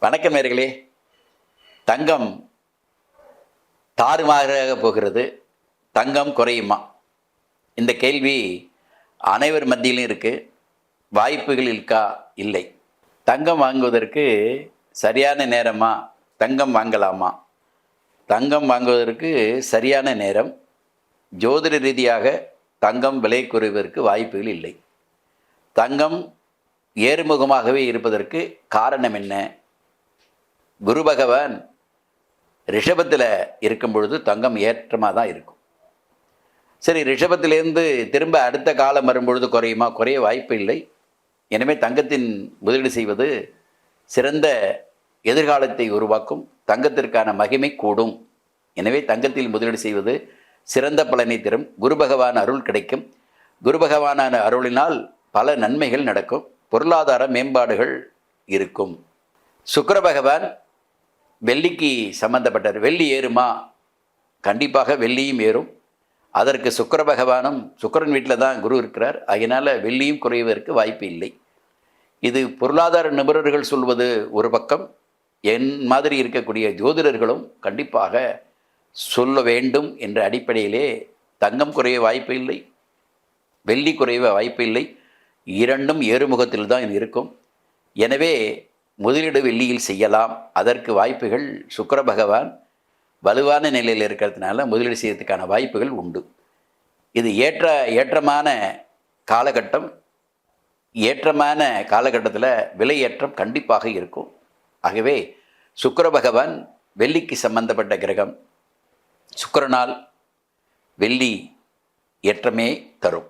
வணக்கம் நேர்களே. தங்கம் தாறுமாறாக போகிறது. தங்கம் குறையுமா? இந்த கேள்வி அனைவர் மத்தியிலும் இருக்குது வாய்ப்புகள் இருக்கா? இல்லை. தங்கம் வாங்குவதற்கு சரியான நேரமா? தங்கம் வாங்கலாமா? தங்கம் வாங்குவதற்கு சரியான நேரம்? ஜோதிட ரீதியாக தங்கம் விலை குறைவதற்கு வாய்ப்புகள் இல்லை. தங்கம் ஏறுமுகமாகவே இருப்பதற்கு காரணம் என்ன? குரு பகவான் ரிஷபத்தில் இருக்கும் பொழுது தங்கம் ஏற்றமாக தான் இருக்கும். சரி ரிஷபத்திலேருந்து திரும்ப அடுத்த காலம் வரும்பொழுது குறையுமா? குறைய வாய்ப்பு இல்லை. எனவே தங்கத்தின் முதலீடு செய்வது சிறந்த எதிர்காலத்தை உருவாக்கும் தங்கத்திற்கான மகிமை கூடும். எனவே தங்கத்தில் முதலீடு செய்வது சிறந்த பலனை தரும். குரு பகவான் அருள் கிடைக்கும். குரு பகவானான அருளினால் பல நன்மைகள் நடக்கும். பொருளாதார மேம்பாடுகள் இருக்கும். சுக்கர பகவான் வெள்ளிக்கு சம்பந்தப்பட்டார் வெள்ளி ஏறுமா? கண்டிப்பாக வெள்ளியும் ஏறும். அதற்கு சுக்கர பகவானும் சுக்கிரன் வீட்டில் தான் குரு இருக்கிறார். அதனால் வெள்ளியும் குறைவதற்கு வாய்ப்பு இல்லை. இது பொருளாதார நிபுணர்கள் சொல்வது ஒரு பக்கம். என் மாதிரி இருக்கக்கூடிய ஜோதிடர்களும் கண்டிப்பாக சொல்ல வேண்டும் என்ற அடிப்படையிலே தங்கம் குறைய வாய்ப்பு இல்லை. வெள்ளி குறைய வாய்ப்பு இல்லை. இரண்டும் ஏறுமுகத்தில் தான் இருக்கும். எனவே முதலீடு வெள்ளியில் செய்யலாம். அதற்கு வாய்ப்புகள் சுக்கர பகவான் வலுவான நிலையில் இருக்கிறதுனால முதலீடு செய்யறதுக்கான வாய்ப்புகள் உண்டு. இது ஏற்ற ஏற்றமான காலகட்டம். ஏற்றமான காலகட்டத்தில் விலை ஏற்றம் கண்டிப்பாக இருக்கும். ஆகவே சுக்கர பகவான் வெள்ளிக்கு சம்பந்தப்பட்ட கிரகம். சுக்கரனால் வெள்ளி ஏற்றமே தரும்.